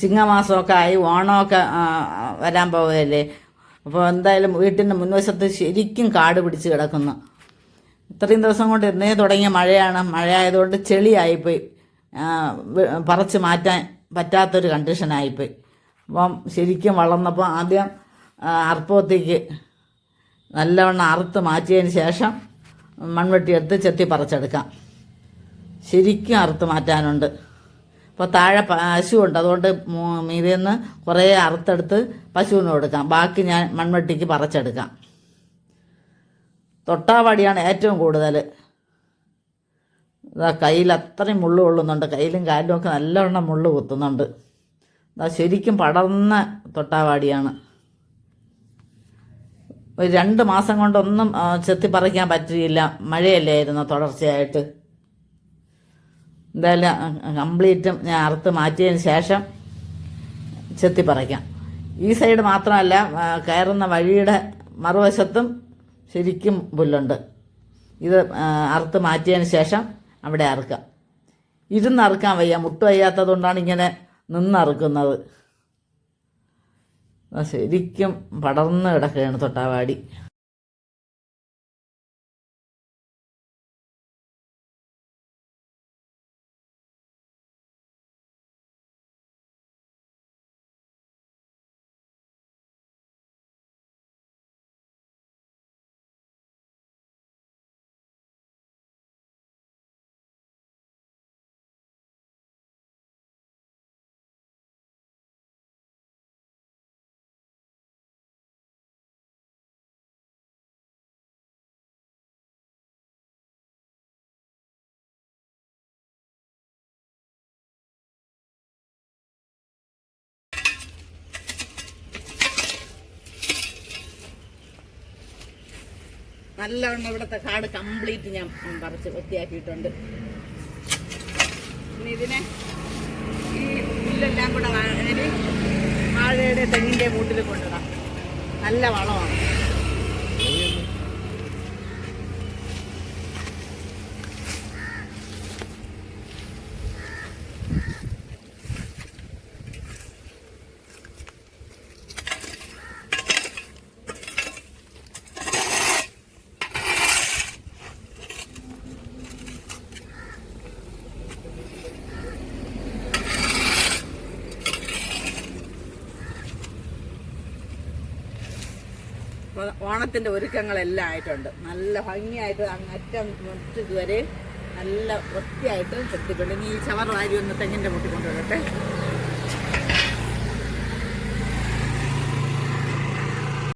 ചിങ്ങമാസമൊക്കെ ആയി ഓണമൊക്കെ വരാൻ പോവുകയല്ലേ? അപ്പോൾ എന്തായാലും വീട്ടിന്റെ മുൻവശത്ത് ശരിക്കും കാട് പിടിച്ച് കിടക്കുന്നു. ഇത്രയും ദിവസം കൊണ്ട് എന്നേ തുടങ്ങിയ മഴയാണ്. മഴ ആയതുകൊണ്ട് ചെളിയായിപ്പോയി പറച്ച് മാറ്റാൻ പറ്റാത്തൊരു കണ്ടീഷനായിപ്പോയി. അപ്പം ശരിക്കും വളർന്നപ്പോൾ ആദ്യം അർപ്പത്തേക്ക് നല്ലവണ്ണം അറുത്ത് മാറ്റിയതിന് ശേഷം മൺവെട്ടി എടുത്ത് ചെത്തി പറിച്ചെടുക്കാം. ശരിക്കും അറുത്ത് മാറ്റാനുണ്ട്. അപ്പോൾ താഴെ പശുവുണ്ട്. അതുകൊണ്ട് നിന്ന് കുറേ അറുത്തെടുത്ത് പശുവിന് കൊടുക്കാം ബാക്കി ഞാൻ മൺവെട്ടിക്ക് പറിച്ചെടുക്കാം. തൊട്ടാവാടിയാണ് ഏറ്റവും കൂടുതൽ ഇതാ കയ്യിൽ അത്രയും മുള്ളു കൊള്ളുന്നുണ്ട്. കയ്യിലും കാലിലും ഒക്കെ നല്ലവണ്ണം മുള്ളു കുത്തുന്നുണ്ട്. ഇതാ ശരിക്കും പടർന്ന തൊട്ടാവാടിയാണ് ഒരു രണ്ട് മാസം കൊണ്ടൊന്നും ചെത്തി പറിക്കാൻ പറ്റിയില്ല. മഴയല്ലായിരുന്നു തുടർച്ചയായിട്ട്. എന്തായാലും കംപ്ലീറ്റും ഞാൻ അറുത്ത് മാറ്റിയതിന് ശേഷം ചെത്തി പറിക്കാം. ഈ സൈഡ് മാത്രമല്ല കയറുന്ന വഴിയുടെ മറുവശത്തും ശരിക്കും പുല്ലുണ്ട്. ഇത് അറുത്ത് മാറ്റിയതിന് ശേഷം അവിടെ അറുക്കാം. ഇരുന്ന് അറുക്കാൻ വയ്യ. മുട്ട് വയ്യാത്തത് കൊണ്ടാണ് ഇങ്ങനെ നിന്നറുക്കുന്നത് ശരിക്കും പടർന്ന് കിടക്കുകയാണ് തൊട്ടാവാടി. നല്ലവണ്ണം ഇവിടുത്തെ കാട് കംപ്ലീറ്റ് ഞാൻ പറിച്ച് വൃത്തിയാക്കിയിട്ടുണ്ട്. ഇനി ഇതിനെ ഈ പുല്ലെല്ലാം കൂടെ വാഴ വാഴയുടെ തെങ്ങിന്റെ മൂട്ടിൽ കൊണ്ടിടാം. നല്ല വളമാണ്. ഓണത്തിന്റെ ഒരുക്കങ്ങളെല്ലാം ആയിട്ടുണ്ട്. നല്ല ഭംഗിയായിട്ട് അങ്ങറ്റം മുറ്റ് ഇതുവരെ നല്ല വൃത്തിയായിട്ട് ഇനി ഈ ചവർ വാരി ഒന്ന് തെങ്ങിന്റെ മുട്ടി കൊണ്ടുവരട്ടെ.